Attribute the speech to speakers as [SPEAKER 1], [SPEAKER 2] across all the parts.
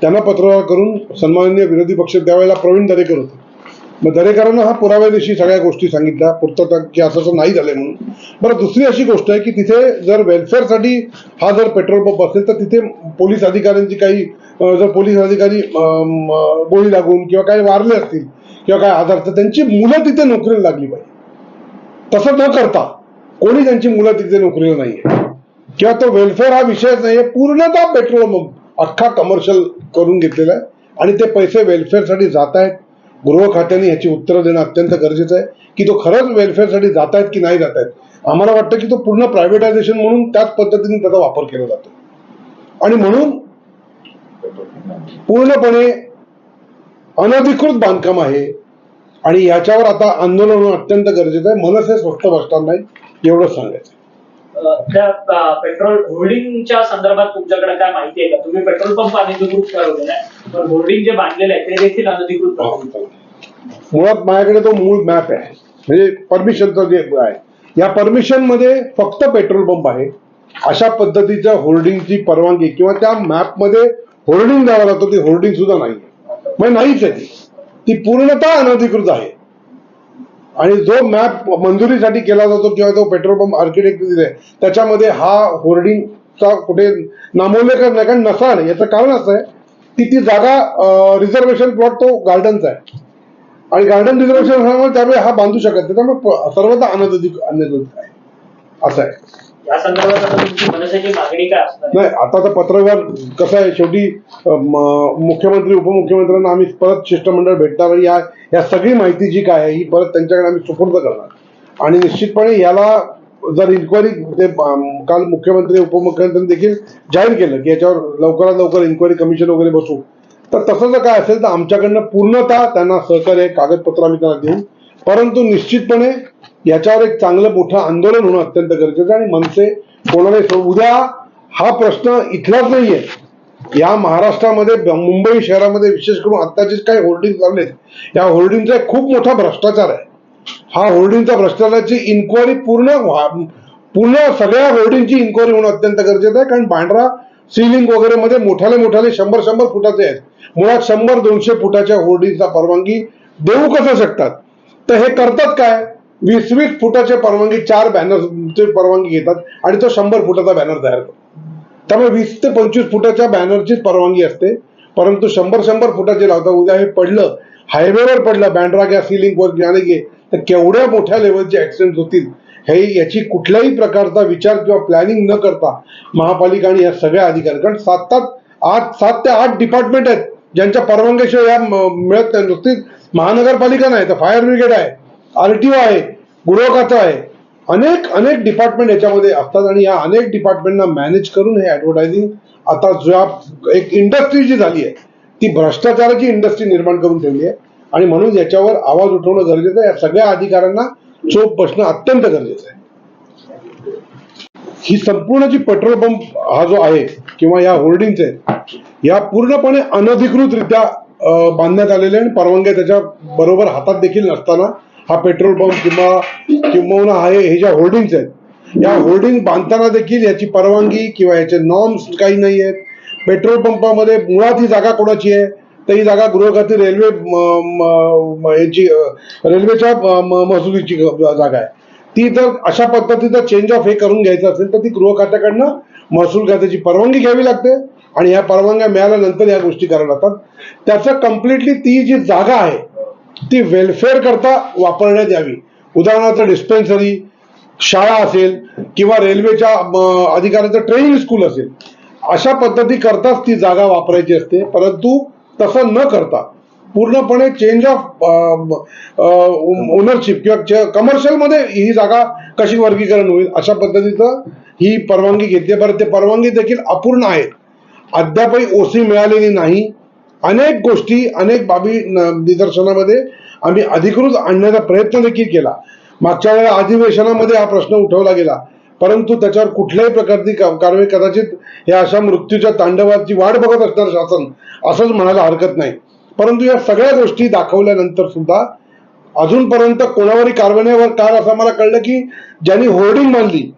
[SPEAKER 1] त्यांना पत्रव्यवहार करून सन्माननीय विरोधी पक्ष त्यावेळेला प्रवीण दरेकर होते. मग दरेकरांना हा पुराव्यादिवशी सगळ्या गोष्टी सांगितल्या. पूर्तता की असं असं नाही झालंय म्हणून. बरं दुसरी अशी गोष्ट आहे की तिथे जर वेलफेअरसाठी हा जर पेट्रोल पंप असेल तर तिथे पोलीस अधिकाऱ्यांची काही जर पोलीस अधिकारी गोळी लागून किंवा काही वारले असतील किंवा काय आधार तर त्यांची मुलं तिथे नोकरीला लागली पाहिजे. तसं न करता कोणी त्यांची मुलं तिथे नोकरीला नाहीये. किंवा तो वेलफेअर हा विषयच नाही आहे पूर्णतः पेट्रोल पंप अख्खा कमर्शियल करून घेतलेला आहे. आणि ते पैसे वेलफेअरसाठी जात आहेत. गृह खात्याने याची उत्तरं देणं अत्यंत गरजेचं आहे की तो खरंच वेलफेअरसाठी जात आहेत की नाही जात आहेत. आम्हाला वाटतं की तो पूर्ण प्रायव्हेटायझेशन म्हणून त्याच पद्धतीने त्याचा वापर केला जातो. आणि म्हणून पूर्णपणे अनधिकृत बांधकाम आहे. आणि याच्यावर आता आंदोलन होणं अत्यंत गरजेचं आहे. मनसे स्वस्त बसणार नाही एवढंच सांगायचं
[SPEAKER 2] त्या पेट्रोल होर्डिंगच्या संदर्भात तुमच्याकडे काय माहिती आहे का? तुम्ही पेट्रोल पंप अनधिकृत ठरवलेला आहे पण होर्डिंग जे बांधलेलं आहे ते देखील अनधिकृत
[SPEAKER 1] मुळात माझ्याकडे तो मूळ मॅप आहे. म्हणजे परमिशनचं जे आहे. या परमिशनमध्ये फक्त पेट्रोल पंप आहे. अशा पद्धतीच्या होर्डिंगची परवानगी किंवा त्या मॅपमध्ये होर्डिंग द्यावा लागतो ती होर्डिंग सुद्धा नाही म्हणजे नाहीच आहे ती पूर्णतः अनधिकृत आहे. आणि जो मॅप मंजुरीसाठी केला जातो किंवा तो पेट्रोल पंप आर्किटेक्ट दिले त्याच्यामध्ये हा होर्डिंगचा कुठे नामोल्लेख नाही कारण नसाल याचं कारण असं आहे की ती जागा रिझर्वेशन प्लॉट तो गार्डनचा आहे. आणि गार्डन रिझर्वेशन त्यामुळे हा बांधू शकत नाही. त्यामुळे प- सर्वथा अनधिकृत आहे. असं आहे.
[SPEAKER 2] या संदर्भात आता तुमची मनसेची मागणी काय असणार?
[SPEAKER 1] नाही आता तर पत्रव्यवहार कसं आहे शेवटी अं, म- मुख्यमंत्री उपमुख्यमंत्र्यांना आम्ही परत शिष्टमंडळ भेटणार आणि या या सगळी माहिती जी काय आहे ही परत त्यांच्याकडे आम्ही सुपूर्द करणार. आणि निश्चितपणे याला जर इन्क्वायरी ते अं, काल मुख्यमंत्री उपमुख्यमंत्र्यांनी देखील जाहीर केलं की याच्यावर लवकरात लवकर इन्क्वायरी कमिशन वगैरे बसू. तर तसं जर काय असेल तर आमच्याकडनं पूर्णतः त्यांना सहकार्य कागदपत्र आम्ही त्यांना देऊ. परंतु निश्चितपणे याच्यावर एक चांगलं मोठं आंदोलन होणं अत्यंत गरजेचं आहे. आणि मनसे कोणाने उद्या हा प्रश्न इथलाच नाहीये. या महाराष्ट्रामध्ये मुंबई शहरामध्ये विशेष करून आत्ताचे काही होर्डिंग चाललेत या होर्डिंगचा खूप मोठा भ्रष्टाचार आहे. हा होर्डिंगचा भ्रष्टाचाराची इन्क्वायरी पूर्ण व्हा- पूर्ण सगळ्या होर्डिंगची इन्क्वायरी होणं अत्यंत गरजेचं आहे. कारण बांद्रा सिलिंग वगैरे मध्ये मोठाले मोठाले शंभर शंभर फुटाचे आहेत. मुळात शंभर दोनशे फुटाच्या होर्डिंगचा परवानगी देऊ कसं शकतात? तर हे करतात काय? वीस वीस फुटाच्या परवानगी चार बॅनरचे परवानगी घेतात आणि तो शंभर फुटाचा बॅनर तयार करतो. त्यामुळे वीस ते पंचवीस फुटाच्या बॅनरचीच परवानगी असते. परंतु शंभर शंभर फुटाचे लावता उद्या हे पडलं हायवेवर पडलं बँड्रा गॅस सिलिंग वर गे तर केवढ्या मोठ्या लेवलचे ऍक्सिडेंट होतील हे याची कुठल्याही प्रकारचा विचार किंवा प्लॅनिंग न करता महापालिका आणि या सगळ्या अधिकारी कारण सात सात आठ सात ते आठ डिपार्टमेंट आहेत ज्यांच्या परवानगीशिवाय या मिळत नाही नुसतीच महानगरपालिका नाही तर फायर ब्रिगेड आहे आर टी ओ आहे गृह आहे. अनेक अनेक डिपार्टमेंट याच्यामध्ये असतात आणि या अनेक डिपार्टमेंटना मॅनेज करून हे ॲडव्हर्टायझिंग आता ज्या एक इंडस्ट्री जी झाली आहे ती भ्रष्टाचाराची इंडस्ट्री निर्माण करून ठेवली आहे. आणि म्हणून याच्यावर आवाज उठवणं गरजेचं आहे. या सगळ्या अधिकाऱ्यांना चोप बसणं अत्यंत गरजेचं आहे. ही संपूर्ण जी पेट्रोल पंप हा जो आहे किंवा या होर्डिंग्स आहेत या पूर्णपणे अनधिकृतरित्या बांधण्यात आलेले आणि परवानग्या त्याच्या बरोबर हातात देखील नसताना हा पेट्रोल पंप किंवा किंबहुना आहे हे ज्या होर्डिंग्स आहेत या होर्डिंग बांधताना देखील याची परवानगी किंवा याचे नॉर्म्स काही नाही आहेत. पेट्रोल पंपामध्ये मुळात ही जागा कोणाची आहे? तर ही जागा गृहखाती रेल्वे म- याची रेल्वेच्या महसुलीची जागा आहे. ती जर अशा पद्धतीचं चेंज ऑफ हे करून घ्यायचं असेल तर ती गृह खात्याकडनं महसूल खात्याची परवानगी घ्यावी लागते आणि ह्या परवानग्या मिळाल्यानंतर या गोष्टी कराव्या लागतात. त्याचं कम्प्लिटली ती जी जागा आहे ती वेलफेअर करता वापरण्यात यावी. उदाहरणार्थ डिस्पेन्सरी शाळा असेल किंवा रेल्वेच्या अधिकाऱ्यांचं ट्रेनिंग स्कूल असेल. अशा पद्धती करताच ती जागा वापरायची असते. परंतु तसं न करता पूर्णपणे चेंज ऑफ ओनरशिप किंवा कमर्शियलमध्ये ही जागा कशी वर्गीकरण होईल अशा पद्धतीचं ही परवानगी घेतली बरं ते परवानगी देखील अपूर्ण आहेत अद्यापही ओसी मिळालेली नाही. अनेक गोष्टी अनेक बाबी न- निदर्शनामध्ये आम्ही अधिकृत आणण्याचा प्रयत्न देखील केला. मागच्या वेळेला अधिवेशनामध्ये हा प्रश्न उठवला गेला. परंतु त्याच्यावर कुठल्याही प्रकारची का- कारवाई कदाचित या अशा मृत्यूच्या तांडवाची वाट बघत असणार शासन असंच म्हणायला हरकत नाही. परंतु या सगळ्या गोष्टी दाखवल्यानंतर सुद्धा अजूनपर्यंत कोणावरही कारवाईवर काल असं मला कळलं की ज्यांनी होर्डिंग बांधली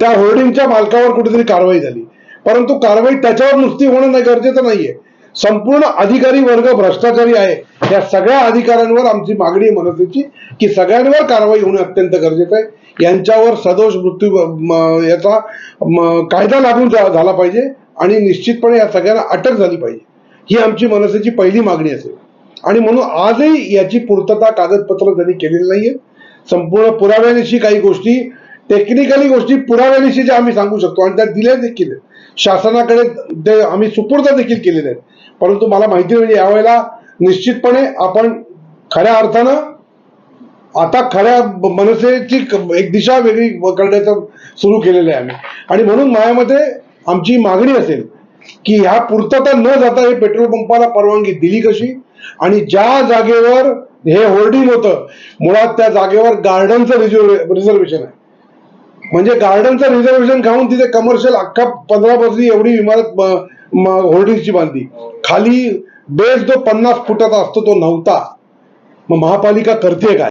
[SPEAKER 1] त्या होर्डिंगच्या मालकावर कुठेतरी कारवाई झाली. परंतु कारवाई त्याच्यावर नुसती होणं नाही गरजेचं नाहीये. संपूर्ण अधिकारी वर्ग भ्रष्टाचारी आहे. या सगळ्या अधिकाऱ्यांवर आमची मागणी मनसेची की सगळ्यांवर कारवाई होणं अत्यंत गरजेचं आहे. यांच्यावर सदोष मृत्यू याचा कायदा लागून जा- झाला पाहिजे आणि निश्चितपणे या सगळ्यांना अटक झाली पाहिजे. ही आमची मनसेची पहिली मागणी असेल. आणि म्हणून आजही याची पूर्तता कागदपत्र त्यांनी केलेली नाहीये. संपूर्ण पुराव्यानिशी काही गोष्टी टेक्निकली गोष्टी पुराव्यानिशी ज्या आम्ही सांगू शकतो आणि त्या दिल्या देखील शासनाकडे ते आम्ही सुपूर्द देखील केलेले आहेत. परंतु मला माहिती म्हणजे यावेळेला निश्चितपणे आपण खऱ्या अर्थानं आता खऱ्या मनसेची एक दिशा वेगळी करण्याचं सुरू केलेलं आहे आम्ही. आणि म्हणून माझ्यामध्ये आमची मागणी असेल की ह्या पूर्तता न जाता हे पेट्रोल पंपाला परवानगी दिली कशी? आणि ज्या जागेवर हे होर्डिंग होतं मुळात त्या जागेवर गार्डनचं रिझर्वेशन आहे. म्हणजे गार्डनचं रिझर्वेशन खाऊन तिथे कमर्शियल अख्खा पंधरा बसली एवढी इमारत होर्डिंगची बांधली. खाली बेस जो पन्नास फुटाचा असतो तो नव्हता. मग महापालिका करते काय?